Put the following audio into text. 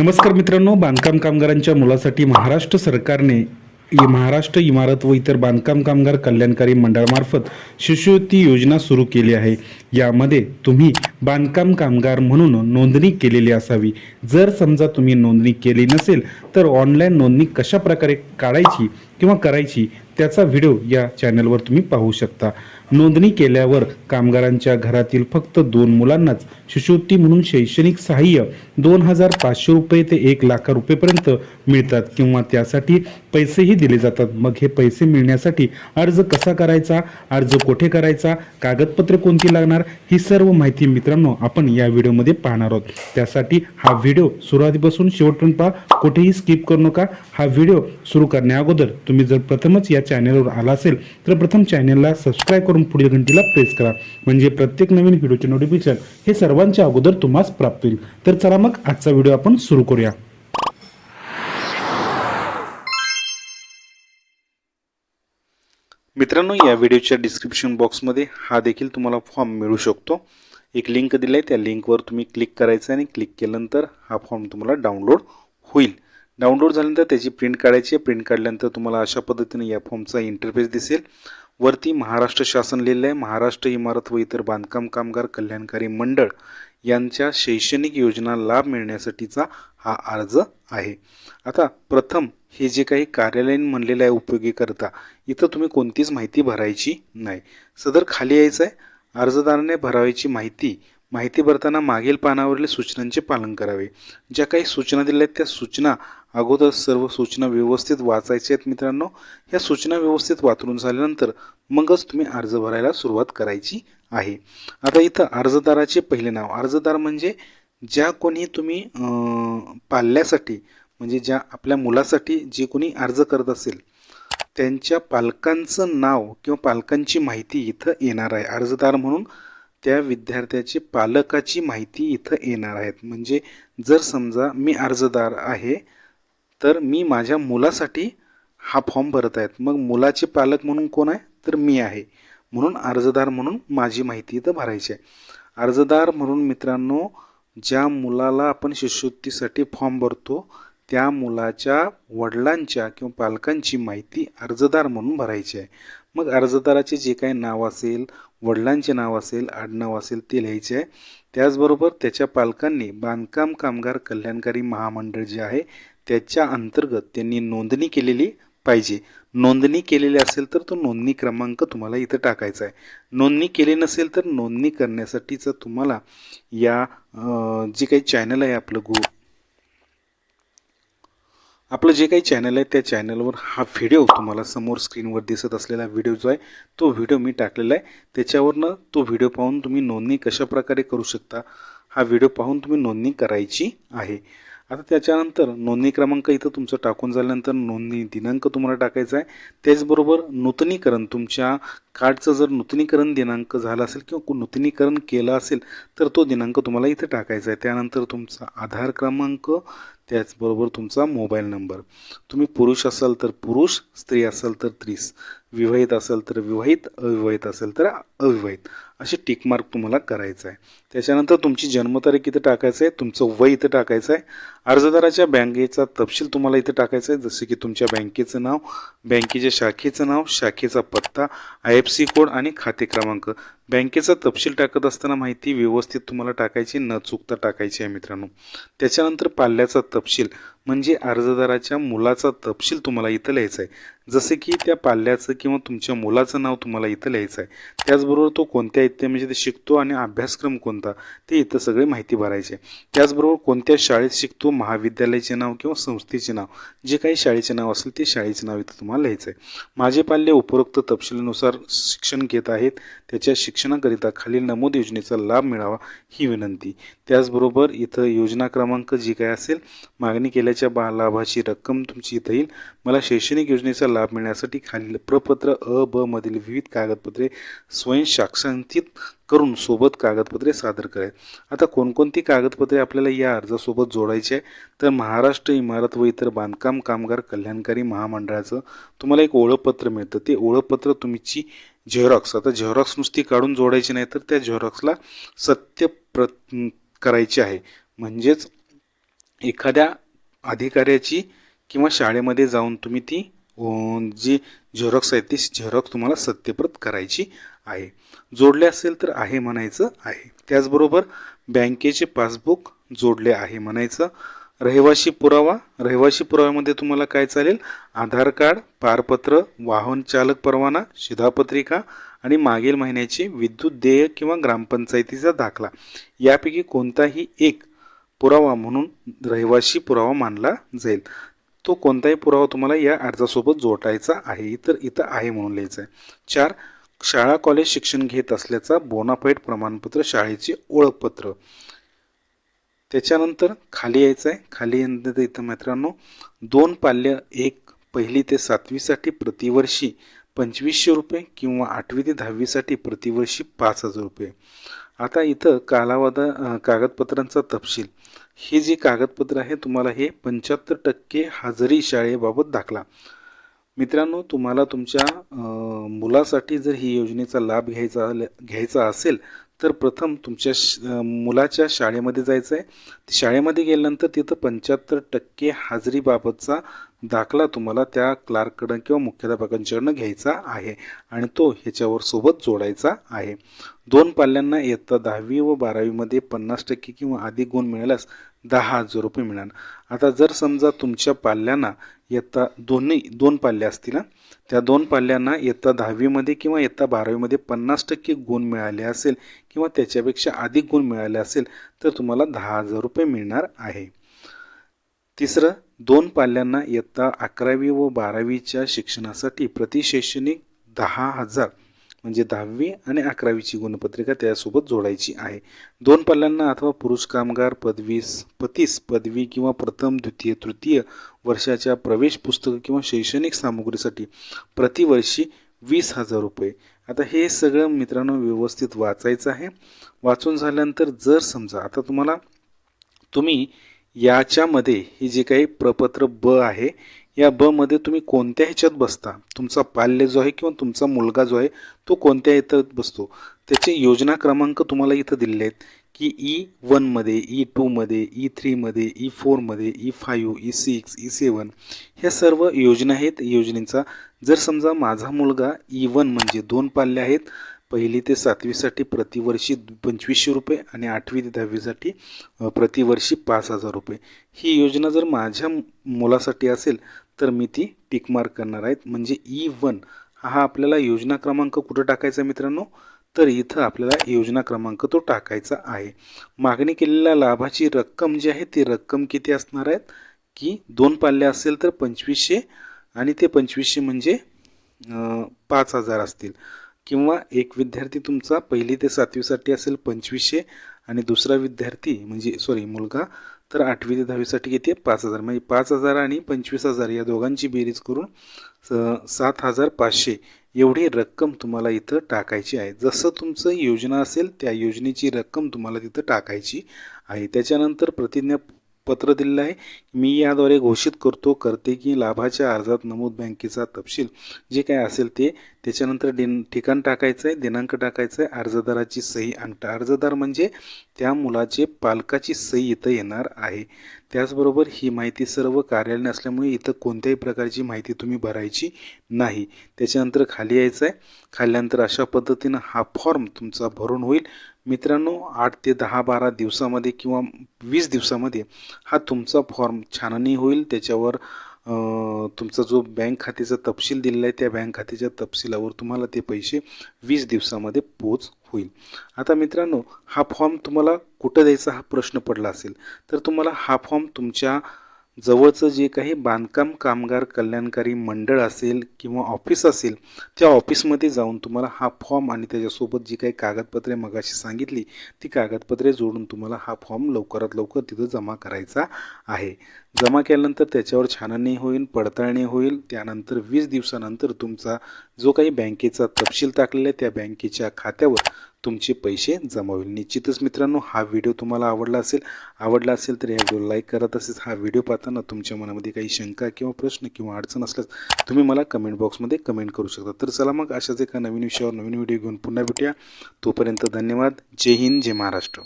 नमस्कार मित्रांनो बांधकाम कामगारांच्या मुलासाठी महाराष्ट्र सरकारने महाराष्ट्र इमारत व इतर बांधकाम कामगार कल्याणकारी मंडळामार्फत शिष्यवृत्ती योजना सुरू केली आहे. यामध्ये तुम्ही बांधकाम कामगार म्हणून नोंदणी केलेली असावी. जर समजा तुम्ही नोंदणी केली नसेल तर ऑनलाईन नोंदणी कशा प्रकारे काढायची किंवा करायची त्याचा व्हिडिओ या चॅनलवर तुम्ही पाहू शकता. नोंदणी केल्यावर कामगारांच्या घरातील फक्त दोन मुलांनाच शिष्यवृत्ती म्हणून शैक्षणिक सहाय्य दोन हजार पाचशे रुपये ते एक लाख रुपयेपर्यंत मिळतात किंवा त्यासाठी पैसेही दिले जातात. मग हे पैसे मिळण्यासाठी अर्ज कसा करायचा अर्ज कोठे करायचा कागदपत्रे कोणती लागणार ही सर्व माहिती मित्रांनो आपण या व्हिडिओमध्ये पाहणार आहोत. त्यासाठी हा व्हिडिओ सुरुवातीपासून शेवटपर्यंत पहा. कुठेही स्किप करू नका. हा व्हिडिओ सुरू करण्या अगोदर तुम्ही जर प्रथमच या चॅनलवर आला असेल तर प्रथम चॅनलला सबस्क्राईब करून पुढील घंटीला प्रेस करा. म्हणजे प्रत्येक नवीन व्हिडिओचे नोटिफिकेशन हे सर्वांच्या अगोदर तुम्हाला प्राप्त होईल. तर चला मग आजचा व्हिडिओ आपण सुरू करूया. मित्रांनो या व्हिडिओच्या डिस्क्रिप्शन बॉक्समध्ये हा देखील तुम्हाला फॉर्म मिळू शकतो. एक लिंक दिली आहे त्या लिंकवर तुम्ही क्लिक करायचं आणि क्लिक केल्यानंतर हा फॉर्म तुम्हाला डाउनलोड होईल. डाउनलोड झाल्यानंतर त्याची प्रिंट काढायची आहे. प्रिंट काढल्यानंतर तुम्हाला अशा पद्धतीने या फॉर्मचा इंटरफेस दिसेल. वरती महाराष्ट्र शासन लिहिलं आहे. महाराष्ट्र इमारत व इतर बांधकाम कामगार कल्याणकारी मंडळ यांच्या शैक्षणिक योजना लाभ मिळण्यासाठीचा हा अर्ज आहे. आता प्रथम हे जे काही कार्यालयीन म्हणलेलं आहे उपयोगी करता इथं तुम्ही कोणतीच माहिती भरायची नाही. सदर खाली यायचं आहे. अर्जदाराने भरावयाची माहिती माहिती भरताना मागील पानावरील सूचनांचे पालन करावे. ज्या काही सूचना दिल्या आहेत त्या सूचना अगोदर सर्व सूचना व्यवस्थित वाचायच्या आहेत मित्रांनो. ह्या सूचना व्यवस्थित वाचून झाल्यानंतर मगच तुम्ही अर्ज भरायला सुरुवात करायची आहे. आता इथं अर्जदाराचे पहिले नाव. अर्जदार म्हणजे ज्या कोणी तुम्ही पाल्यासाठी म्हणजे ज्या आपल्या मुलासाठी जे कोणी अर्ज करत असेल त्यांच्या पालकांचं नाव किंवा पालकांची माहिती इथं येणार आहे. अर्जदार म्हणून त्या विद्यार्थ्याची पालकाची माहिती इथं येणार आहेत. म्हणजे जर समजा मी अर्जदार आहे तर मी माझ्या मुलासाठी हा फॉर्म भरत आहेत. मग मुलाचे पालक म्हणून कोण आहे? तर मी आहे. म्हणून अर्जदार म्हणून माझी माहिती इथं भरायची आहे. अर्जदार म्हणून मित्रांनो ज्या मुलाला आपण शिष्यवृत्तीसाठी फॉर्म भरतो त्या मुलाच्या वडिलांच्या किंवा पालकांची माहिती अर्जदार म्हणून भरायची आहे. मग अर्जदाराचे जे काही नाव असेल वडिलांचे नाव असेल आडनाव असेल ते लिहायचे आहे. त्याचबरोबर त्याच्या पालकांनी बांधकाम कामगार कल्याणकारी महामंडळ जे आहे त्याच्या अंतर्गत त्यांनी नोंदणी केलेली पाहिजे. नोंदणी केलेली असेल तर तो नोंदणी क्रमांक तुम्हाला इथं टाकायचा आहे. नोंदणी केली नसेल तर नोंदणी करण्यासाठीचं तुम्हाला या जे काही चॅनल आहे आपलं गु आपलं जे काही चॅनल आहे त्या चॅनलवर हा व्हिडिओ तुम्हाला समोर स्क्रीनवर दिसत असलेला व्हिडिओ जो आहे तो व्हिडिओ मी टाकलेला आहे. त्याच्यावरनं तो व्हिडिओ पाहून तुम्ही नोंदणी कशा प्रकारे करू शकता हा व्हिडिओ पाहून तुम्ही नोंदणी करायची आहे. आता त्याच्यानंतर नोंदणी क्रमांक इथं तुमचं टाकून झाल्यानंतर नोंदणी दिनांक तुम्हाला टाकायचा आहे. त्याचबरोबर नूतनीकरण तुमच्या कार्डचं जर नूतनीकरण दिनांक झालं असेल किंवा नूतनीकरण केलं असेल तर तो दिनांक तुम्हाला इथं टाकायचा आहे. त्यानंतर तुमचा आधार क्रमांक त्याचबरोबर तुमचा मोबाईल नंबर. तुम्ही पुरुष असाल तर पुरुष स्त्री असाल तर त्रीस विवाहित असाल तर विवाहित अविवाहित असेल तर अविवाहित. असे टिकमार्क तुम्हाला करायचं आहे. त्याच्यानंतर तुमची जन्मतारीख इथं टाकायचं आहे तुमचं वय इथं टाकायचं आहे. अर्जदाराच्या बँकेचा तपशील तुम्हाला इथं टाकायचा आहे जसे की तुमच्या बँकेचं नाव बँकेच्या शाखेचं नाव शाखेचा पत्ता आय एफ सी कोड आणि खाते क्रमांक. बँकेचा तपशील टाकत असताना माहिती व्यवस्थित तुम्हाला टाकायची न चुकता टाकायची आहे मित्रांनो. त्याच्यानंतर पाल्याचा तपशील. म्हणजे अर्जदाराच्या मुलाचा तपशील तुम्हाला इथं लिहायचा आहे जसे की त्या पाल्याचं किंवा तुमच्या मुलाचं नाव तुम्हाला इथं लिहायचं आहे त्याचबरोबर तो कोणत्या इथे म्हणजे ते शिकतो आणि अभ्यासक्रम कोणता ते इथं सगळे माहिती भरायचे आहे त्याचबरोबर कोणत्या शाळेत शिकतो महाविद्यालयाचे नाव किंवा संस्थेचे नाव जे काही शाळेचे नाव असेल ते शाळेचे नाव इथं तुम्हाला लिहायचं आहे माझे पाल्य उपरोक्त तपशिलानुसार शिक्षण घेत आहेत. त्याच्या शिक्षणाकरिता खालील नमूद योजनेचा लाभ मिळावा ही विनंती. त्याचबरोबर इथं योजना क्रमांक जी काय असेल मागणी केल्या केल्याच्या बा लाभाची रक्कम तुमची इथं येईल. मला शैक्षणिक योजनेचा लाभ मिळण्यासाठी खालील प्रपत्र अ ब मधील विविध कागदपत्रे स्वयंसाक्षांकित करून सोबत कागदपत्रे सादर करायत आता कोणकोणती कागदपत्रे आपल्याला या अर्जासोबत जोडायची आहे? तर महाराष्ट्र इमारत व इतर बांधकाम कामगार कल्याणकारी महामंडळाचं तुम्हाला एक ओळखपत्र मिळतं. ते ओळखपत्र तुमची झेरॉक्स आता झेरॉक्स नुसती काढून जोडायची नाही तर त्या झेरॉक्सला सत्य प्र करायची आहे. म्हणजेच एखाद्या अधिकाऱ्याची किंवा शाळेमध्ये जाऊन तुम्ही ती जी झेरॉक्स आहे ती झेरॉक्स तुम्हाला सत्यप्रत करायची आहे. जोडले असेल तर आहे म्हणायचं आहे. त्याचबरोबर बँकेचे पासबुक जोडले आहे म्हणायचं. रहिवाशी पुरावा रहिवाशी पुराव्यामध्ये तुम्हाला काय चालेल? आधार कार्ड पारपत्र वाहन चालक परवाना शिधापत्रिका आणि मागील महिन्याचे विद्युत देय किंवा ग्रामपंचायतीचा दाखला. यापैकी कोणताही एक पुरावा म्हणून रहिवाशी पुरावा मानला जाईल. तो कोणताही पुरावा तुम्हाला या अर्जासोबत जोडायचा आहे तर इथं आहे म्हणून लिहायचं आहे चार शाळा कॉलेज शिक्षण घेत असल्याचा बोनाफाईड प्रमाणपत्र शाळेचे ओळखपत्र. त्याच्यानंतर खाली यायचं आहे खाली येणं इथं मित्रांनो दोन पाल्य एक पहिली ते सातवीसाठी प्रतिवर्षी पंचवीसशे रुपये किंवा आठवी ते दहावीसाठी प्रतिवर्षी पाच हजार रुपये. आता इथं कालावधा कागदपत्रांचा तपशील. हे जे कागदपत्र आहे तुम्हाला हे पंच्याहत्तर टक्के हजेरी शाळेबाबत दाखला. मित्रांनो तुम्हाला तुमच्या मुलासाठी जर ही योजनेचा लाभ घ्यायचा घ्यायचा असेल तर प्रथम तुमच्या श- मुलाच्या शाळेमध्ये जायचं आहे शाळेमध्ये गेल्यानंतर तिथं पंच्याहत्तर टक्के हाजरीबाबतचा दाखला तुम्हाला त्या क्लार्ककडं किंवा मुख्याध्यापकांच्याकडनं घ्यायचा आहे आणि तो ह्याच्यावर सोबत जोडायचा आहे. दोन पाल्यांना इयत्ता दहावी व बारावीमध्ये पन्नास टक्के किंवा अधिक गुण मिळाल्यास दहा हजार रुपये मिळणार. आता जर समजा तुमच्या पाल्यांना इयत्ता दोन्ही दोन पाल्ल्या असतील ना त्या दोन पाल्यांना इयत्ता दहावीमध्ये किंवा इयत्ता बारावीमध्ये पन्नास टक्के गुण मिळाले असेल किंवा त्याच्यापेक्षा अधिक गुण मिळाले असेल तर तुम्हाला दहा हजार रुपये मिळणार आहे. तिसरं दोन पाल्यांना इयत्ता अकरावी व बारावीच्या शिक्षणासाठी प्रतिशैक्षणिक दहा हजार म्हणजे दहावी आणि अकरावीची गुणपत्रिका त्यासोबत जोडायची आहे. दोन पाल्यांना अथवा पुरुष कामगार पदवीस पतीस पदवी किंवा प्रथम द्वितीय तृतीय वर्षाच्या प्रवेश पुस्तक किंवा शैक्षणिक सामुग्रीसाठी प्रतिवर्षी वीस हजार रुपये. आता हे सगळं मित्रांनो व्यवस्थित वाचायचं आहे. वाचून झाल्यानंतर जर समजा आता तुम्हाला तुम्ही याच्यामध्ये हे जे काही प्रपत्र ब आहे या ब मध्ये तुम्ही कोणत्या ह्याच्यात बसता? तुमचा पाल्य जो आहे किंवा तुमचा मुलगा जो आहे तो कोणत्या ह्याच्यात बसतो? त्याचे योजना क्रमांक तुम्हाला इथं दिलेले आहेत की ई वनमध्ये ई टूमध्ये ई थ्रीमध्ये ई फोरमध्ये E five E six E seven ह्या सर्व योजना आहेत. योजनेचा जर समजा माझा मुलगा e ई वन म्हणजे दोन पाल्य आहेत पहिली ते सातवीसाठी प्रतिवर्षी पंचवीसशे रुपये आणि आठवी ते दहावीसाठी प्रतिवर्षी पाच हजार रुपये. ही योजना जर माझ्या मुलासाठी असेल तर मी ती टिकमार्क करणार आहेत म्हणजे e ई वन हा आपल्याला योजना क्रमांक कुठं टाकायचा मित्रांनो? तर इथं आपल्याला योजना क्रमांक तो टाकायचा आहे. मागणी केलेल्या लाभाची रक्कम जी आहे ती रक्कम किती असणार आहेत? की दोन पाल्य असेल तर पंचवीसशे आणि ते पंचवीसशे म्हणजे पाच हजार असतील. किंवा एक विद्यार्थी तुमचा पहिली ते सातवीसाठी असेल पंचवीसशे आणि दुसरा विद्यार्थी म्हणजे सॉरी मुलगा तर आठवी ते दहावीसाठी किती आहे पाच हजार. म्हणजे पाच हजार आणि पंचवीस हजार या दोघांची बेरीज करून स- सात हजार पाचशे एवढी रक्कम तुम्हाला इथं टाकायची आहे. जसं तुमचं योजना असेल त्या योजनेची रक्कम तुम्हाला तिथं टाकायची आहे. त्याच्यानंतर प्रतिज्ञा पत्र दिलेलं आहे. मी याद्वारे घोषित करतो करते की लाभाच्या अर्जात नमूद बँकेचा तपशील जे काय असेल ते त्याच्यानंतर दिन ठिकाण टाकायचं आहे दिनांक टाकायचं आहे अर्जदाराची सही अंगठा अर्जदार म्हणजे त्या मुलाचे पालकाची सही इथं येणार आहे. त्याचबरोबर ही माहिती सर्व कार्यालय असल्यामुळे इथं कोणत्याही प्रकारची माहिती तुम्ही भरायची नाही. त्याच्यानंतर खाली यायचं आहे खाल्ल्यानंतर अशा पद्धतीनं हा फॉर्म तुमचा भरून होईल. मित्रांनो आठ ते दहा बारा दिवसामध्ये किंवा वीस दिवसामध्ये हा तुमचा फॉर्म छाननी होईल. त्याच्यावर तुमचा जो बँक खात्याचा तपशील दिलेला आहे त्या बँक खात्याच्या तपशिलावर तुम्हाला ते पैसे वीस दिवसामध्ये पोच होईल. आता मित्रांनो हा फॉर्म तुम्हाला कुठं द्यायचा हा प्रश्न पडला असेल तर तुम्हाला हा फॉर्म तुमच्या जवळचं जे काही बांधकाम कामगार कल्याणकारी मंडळ असेल किंवा ऑफिस असेल त्या ऑफिसमध्ये जाऊन तुम्हाला हा फॉर्म आणि त्याच्यासोबत जी काही कागदपत्रे मगाशी सांगितली ती कागदपत्रे जोडून तुम्हाला हा फॉर्म लवकरात लवकर तिथं जमा करायचा आहे. जमा केल्यानंतर त्याच्यावर छाननी होईल पडताळणी होईल त्यानंतर वीस दिवसानंतर तुमचा जो काही बँकेचा तपशील टाकलेला आहे त्या बँकेच्या खात्यावर तुमचे पैसे जमा होईल. निश्चितच मित्रांनो हा व्हिडिओ तुम्हाला आवडला असेल आवडला असेल तर या व्हिडिओ लाईक करा तसेच हा व्हिडिओ पाहताना तुमच्या मनामध्ये काही शंका किंवा प्रश्न किंवा अडचण असल्यास तुम्ही मला कमेंट बॉक्समध्ये कमेंट करू शकता. तर चला मग अशाच एका नवीन विषयावर नवीन व्हिडिओ घेऊन पुन्हा भेटूया. तोपर्यंत धन्यवाद. जय हिंद जय महाराष्ट्र.